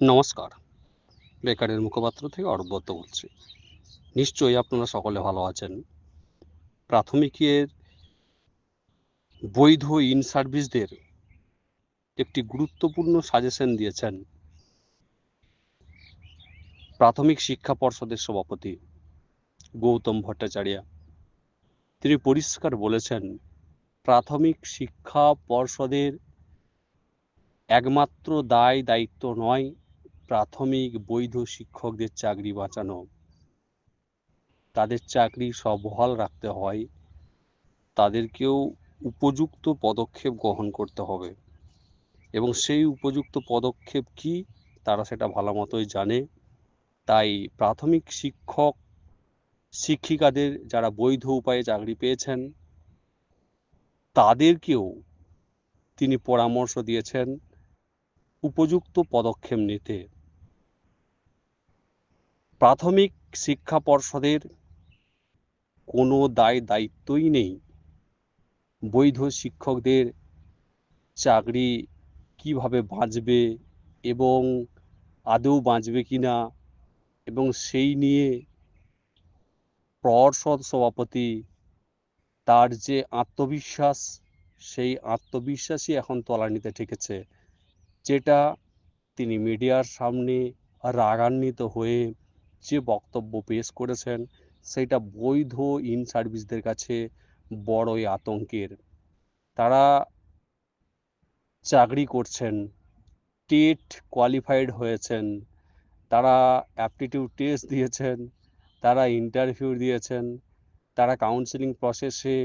নমস্কার। বেকারের মুখপাত্র থেকে অর্বত বলছি। নিশ্চয়ই আপনারা সকলে ভালো আছেন। প্রাথমিকের বৈধ ইন সার্ভিসদের একটি গুরুত্বপূর্ণ সাজেশন দিয়েছেন প্রাথমিক শিক্ষা পর্ষদের সভাপতি গৌতম ভট্টাচার্য। তিনি পরিষ্কার বলেছেন, প্রাথমিক শিক্ষা পর্ষদের একমাত্র দায় দায়িত্ব নয় প্রাথমিক বৈধ শিক্ষকদের চাকরি বাঁচানো। তাদের চাকরি সবহাল রাখতে হয়। তাদেরকেও উপযুক্ত পদক্ষেপ গ্রহণ করতে হবে। এবং সেই উপযুক্ত পদক্ষেপ কি, তারা সেটা ভালো মতোই জানে। তাই প্রাথমিক শিক্ষক, শিক্ষিকাদের যারা বৈধ উপায়ে চাকরি পেয়েছেন, তাদেরকেও তিনি পরামর্শ দিয়েছেন উপযুক্ত পদক্ষেপ নিতে। প্রাথমিক শিক্ষা পর্ষদের কোনো দায় দায়িত্বই নেই। বৈধ শিক্ষকদের চাকরি কীভাবে বাঁচবে এবং আদৌ বাঁচবে কি না এবং সেই নিয়ে পর্ষদ সভাপতি তার যে আত্মবিশ্বাস, সেই আত্মবিশ্বাসই এখন তলানিতে ঠেকেছে, যেটা তিনি মিডিয়ার সামনে রাগান্বিত হয়ে যে বক্তব্য পেশ করেছেন, সেটা বৈধ ইন সার্ভিসদের কাছে বড়ই আতঙ্কের। তারা চাকরি করছেন, টেট কোয়ালিফাইড হয়েছেন, তারা অ্যাপটিটিউড টেস্ট দিয়েছেন, তারা ইন্টারভিউ দিয়েছেন, তারা কাউন্সেলিং প্রসেসে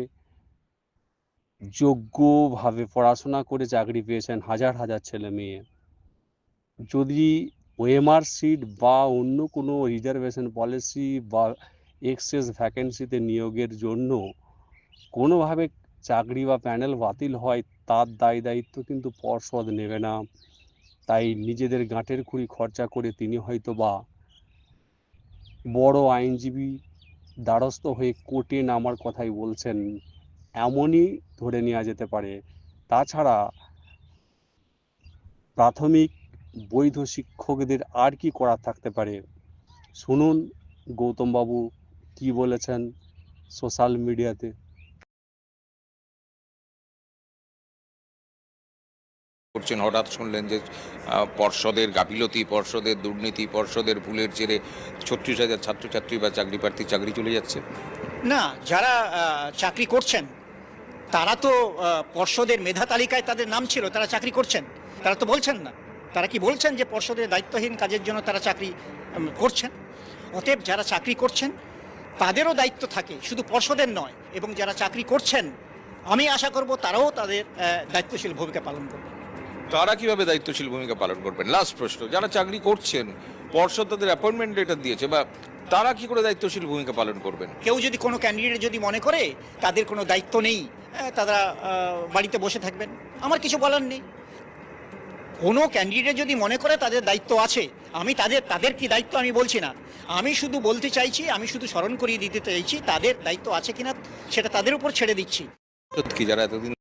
যোগ্যভাবে পড়াশোনা করে চাকরি পেয়েছেন হাজার হাজার ছেলে মেয়ে। যদি ওএমআর সিট বা অন্য কোনো রিজার্ভেশন পলিসি বা এক্সেস ভ্যাকেন্সিতে নিয়োগের জন্য কোনোভাবে চাকরি বা প্যানেল বাতিল হয়, তার দায় দায়িত্ব কিন্তু পর্ষদ নেবে না। তাই নিজেদের গাঁটের খুঁড়ি খরচা করে তিনি হয়তো বা বড় আইনজীবী দ্বারস্থ হয়ে কোর্টে নামার কথাই বলছেন, এমনই ধরে নেওয়া যেতে পারে। তাছাড়া প্রাথমিক বৈধ শিক্ষকদের আর কি করার থাকতে পারে? শুনুন গৌতমবাবু কি বলেছেন সোশ্যাল মিডিয়াতে। করছেন হঠাৎ শুনলেন যে পর্ষদের গাফিলতি পর্ষদের দুর্নীতি পর্ষদের ভুলের জেরে ছত্রিশ হাজার ছাত্রছাত্রী বা চাকরি প্রার্থী চাকরি চলে যাচ্ছে। না যারা চাকরি করছেন তারা তো পর্ষদের মেধা তালিকায় তাদের নাম ছিল তারা চাকরি করছেন তারা তো বলছেন না। তারা কি বলছেন যে পর্ষদের দায়িত্বহীন কাজের জন্য তারা চাকরি করছেন? অতএব যারা চাকরি করছেন তাদেরও দায়িত্ব থাকে শুধু পর্ষদের নয় এবং যারা চাকরি করছেন আমি আশা করব তারাও তাদের দায়িত্বশীল ভূমিকা পালন করবে তারা কীভাবে দায়িত্বশীল ভূমিকা পালন করবেন? লাস্ট প্রশ্ন যারা চাকরি করছেন পর্ষদ তাদের অ্যাপয়েন্টমেন্ট লেটার দিয়েছে বা তারা কি করে দায়িত্বশীল ভূমিকা পালন করবেন? কেউ যদি কোনো ক্যান্ডিডেট যদি মনে করে তাদের কোনো দায়িত্ব নেই তারা বাড়িতে বসে থাকবেন। আমার কিছু বলার নেই। কোনো ক্যান্ডিডেট যদি মনে করে তাদের দায়িত্ব আছে, আমি তাদের তাদের কি দায়িত্ব আমি বলছি না। আমি শুধু বলতে চাইছি, আমি শুধু স্মরণ করিয়ে দিতে চাইছি, তাদের দায়িত্ব আছে কিনা সেটা তাদের উপর ছেড়ে দিচ্ছি। কি যারা এতদিন